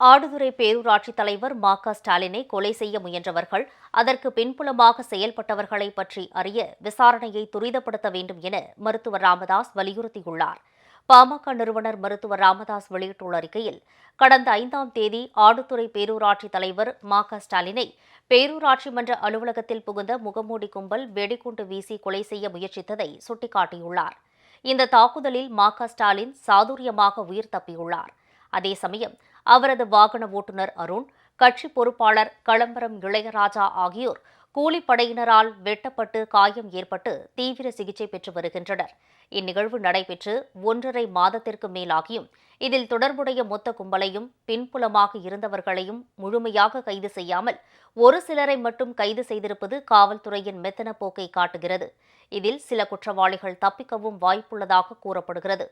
ஆடுதுறை பேரூராட்சி தலைவர் மா க. ஸ்டாலினை கொலை செய்ய முயன்றவர்கள் அதற்கு பின்புலமாக செயல்பட்டவர்களை பற்றி அறிய விசாரணையை துரிதப்படுத்த வேண்டும் என மருத்துவர் ராமதாஸ் வலியுறுத்தியுள்ளார். பாமக நிறுவனர் மருத்துவர் ராமதாஸ் வெளியிட்டுள்ள அறிக்கையில் கடந்த ஐந்தாம் தேதி ஆடுதுறை பேரூராட்சி தலைவர் மா. க. ஸ்டாலினை பேரூராட்சி மன்ற அலுவலகத்தில் புகுந்த முகமூடி கும்பல் வெடிகுண்டு வீசி கொலை செய்ய முயற்சித்ததை சுட்டிக்காட்டியுள்ளார். இந்த தாக்குதலில் மா. க. ஸ்டாலின் சாதுரியமாக உயிர் தப்பியுள்ளார். அதே சமயம் அவரது வாகன ஓட்டுநர் அருண் கட்சி பொறுப்பாளர் களம்பரம் இளையராஜா ஆகியோர் கூலிப்படையினரால் வெட்டப்பட்டு காயம் ஏற்பட்டு தீவிர சிகிச்சை பெற்று வருகின்றனர். இந்நிகழ்வு நடைபெற்று ஒன்றரை மாதத்திற்கு மேலாகியும் இதில் தொடர்புடைய மொத்த கும்பலையும் பின்புலமாக இருந்தவர்களையும் முழுமையாக கைது செய்யாமல் ஒரு சிலரை மட்டும் கைது செய்திருப்பது காவல்துறையின் மெத்தன போக்கை காட்டுகிறது. இதில் சில குற்றவாளிகள் தப்பிக்கவும் வாய்ப்புள்ளதாக கூறப்படுகிறது.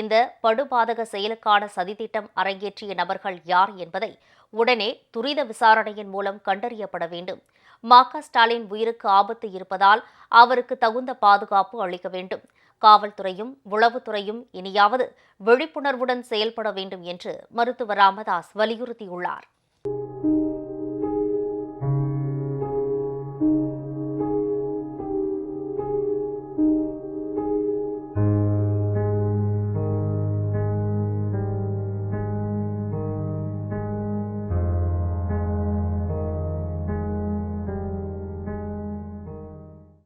இந்த படுபாதக செயலுக்கான சதித்திட்டம் அரங்கேற்றிய நபர்கள் யார் என்பதை உடனே துரித விசாரணையின் மூலம் கண்டறியப்பட வேண்டும். மா க ஸ்டாலின் உயிருக்கு ஆபத்து இருப்பதால் அவருக்கு தகுந்த பாதுகாப்பு அளிக்க வேண்டும். காவல்துறையும் உளவுத்துறையும் இனியாவது விழிப்புணர்வுடன் செயல்பட வேண்டும் என்று மருத்துவர் ராமதாஸ் வலியுறுத்தியுள்ளார்.